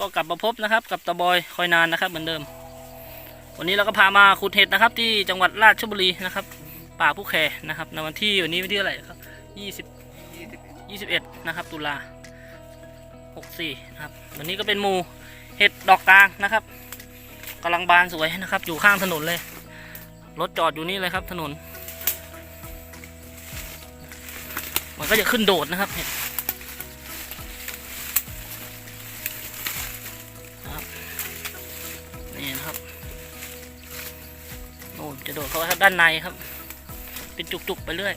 ก็กลับมาพบนะครับ กับตะบอยคอยนานนะครับ เหมือนเดิม วันนี้เราก็พามาขุดเห็ดนะครับ ที่จังหวัดราชบุรีนะครับ ป่าผู้แคนะครับในวันที่วันนี้วันที่อะไรครับยี่สิบยี่สิบเอ็ดนะครับ ตุลาหกสี่นะครับวันนี้ก็เป็นหมูเห็ดดอกกลางนะครับกำลังบานสวยนะครับ อยู่ข้างถนนเลยรถจอดอยู่นี่เลยครับถนน มันก็จะขึ้นโดดนะครับเห็ด นี่นะครับโน่นจะโดดเข้าไปครับด้านในครับ เป็นจุกๆไปเรื่อย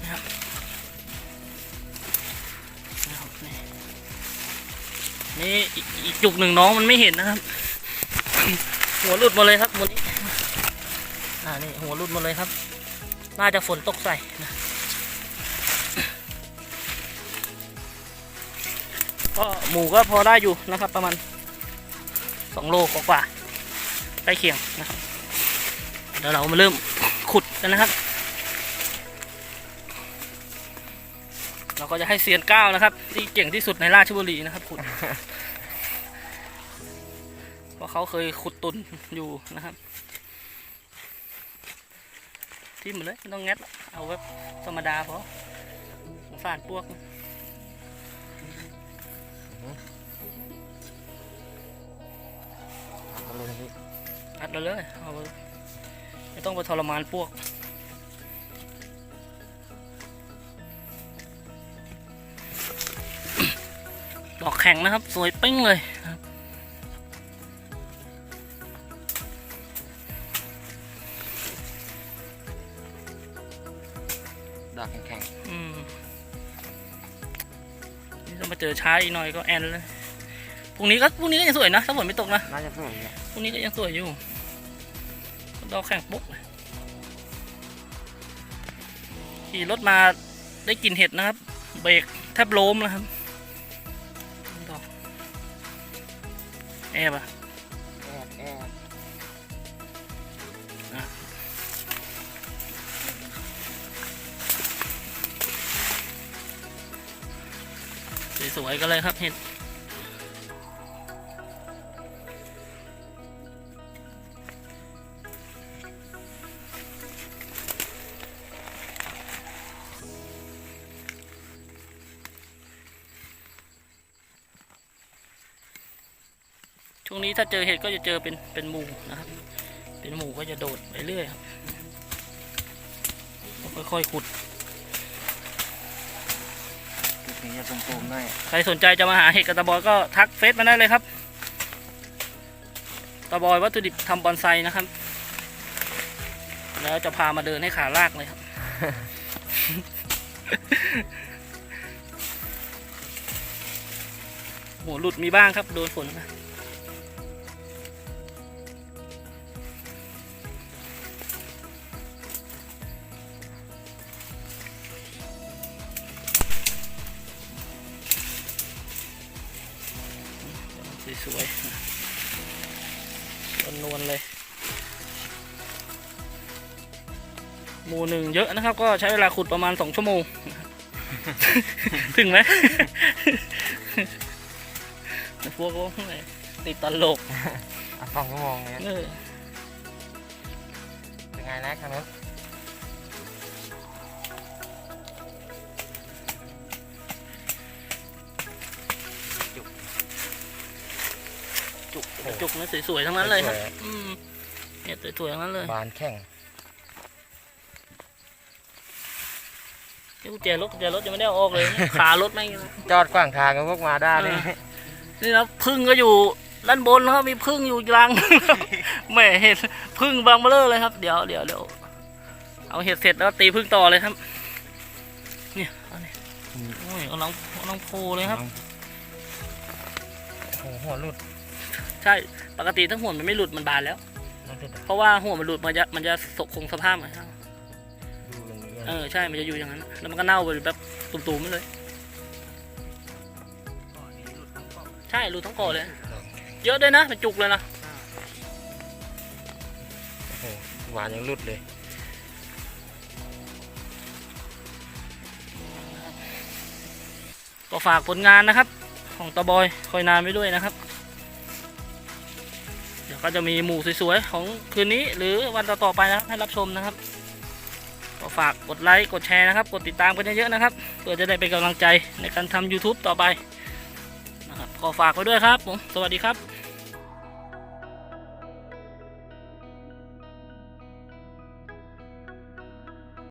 นะครับนะครับนี่นี่อีกจุกหนึ่งน้องมันไม่เห็นนะครับ หัวหลุดมาเลยครับหมดนี้อ่านี่หัวหลุดมาเลยครับ น่าจะฝนตกใส่นะ ก็หมูก็พอได้อยู่นะครับ ประมาณสองโลกว่าๆใกล้เคียงนะครับ เดี๋ยวเรามาเริ่มขุดกันนะครับ เราก็จะให้เซียนก้าวนะครับ ที่เก่งที่สุดในราชบุรีนะครับขุดเพราะเขาเคยขุดตุนอยู่นะครับทิ่มเลยไม่ต้องงัดเอาแบบธรรมดาพอสงสารพวก เอาเลยนะพี่อัดเราเลยเอาไปไม่ต้องไปทรมานพวกดอกแข็งนะครับ สวยปิ้งเลยนะครับดอกแข็งอืม นี่จะมาเจอช้าอีกหน่อยก็แอนเลยพรุ่งนี้ก็พรุ่งนี้ก็ยังสวยนะถ้าฝนไม่ตกนะๆน่าจะสวยเนี่ยพรุ่งนี้ก็ยังสวยอยู่ดอกแข็งปุ๊บเลยขี่รถมาได้กลินเห็ดนะครับ เบรกแทบล้มนะครับดอกแอบอะ สวยๆกันเลยครับเห็ดช่วงนี้ถ้าเจอเห็ดก็จะเจอเป็นเป็นหมูนะครับ เป็นหมูก็จะโดดไปเรื่อยครับค่อยๆขุด จุดนี้จะตุ่มๆหน่อยใครสนใจจะมาหาเห็ดกระตะบอยก็ทักเฟซมาได้เลยครับตะบอยวัตถุดิบทำบอนไซนะครับ แล้วจะพามาเดินให้ขาลากเลยครับหัวหลุดมีบ้างครับ โดนฝนนะ สวยๆนวลๆเลย หมู่หนึ่งเยอะนะครับ ก็ใช้เวลาขุดประมาณสองชั่วโมง ถึงไหมแต่พวกก็ติดตลกอะสองชั่วโมงเนี่ยเออเป็นไงนะครั้งนั้น จุกจุกนะสวยๆทั้งนั้นเลยครับ อืมเนี่ยสวยๆทั้งนั้นเลยบานแข็งนี่กุญแจรถกุญแจรถยังไม่ได้เอาออกเลยขารถไม่งจอดขวางทางกับพวกมาด้าเลยเออนี่นะพึ่งก็อยู่ด้านบนนะครับมีพึ่งอยู่รังแหม่เห็ดพึ่งบางเบลอเลยครับ เดี๋ยวเดี๋ยวเดี๋ยวเอาเห็ดเสร็จแล้วตีพึ่งต่อเลยครับ เนี่ยเอาเนี่ยโอ้ยเอาลังเอาลังโพเลยครับโอ้โหหัวหลุด ใช่ปกติถ้าหัวมันไม่หลุดมันบานแล้วน่าจะเพราะว่าหัวมันหลุดมันจะมันจะสกคงสภาพเหมือนกันดูอย่างนี้เออใช่มันจะอยู่อย่างนั้น แล้วมันก็เน่าไปแบบตุ่มๆไปเลย ใช่หลุดทั้งก่อเลย เยอะด้วยนะเป็นจุกเลยนะโอ้โหหวานยังหลุดเลยกก็ฝากผลงานนะครับ ของตะบอยคอยนานไว้ด้วยนะครับเดี๋ยว ก็จะมีหมู่สวยๆ ของคืนนี้หรือวันต่อๆไปนะครับให้รับชมนะครับก็ฝากกดไลค์กดแชร์นะครับ กดติดตามกันเยอะๆนะครับเพื่อจะได้เป็นกำลังใจในการทำ YouTube ต่อไปนะครับก็ฝากไว้ด้วยครับผมสวัสดีครับ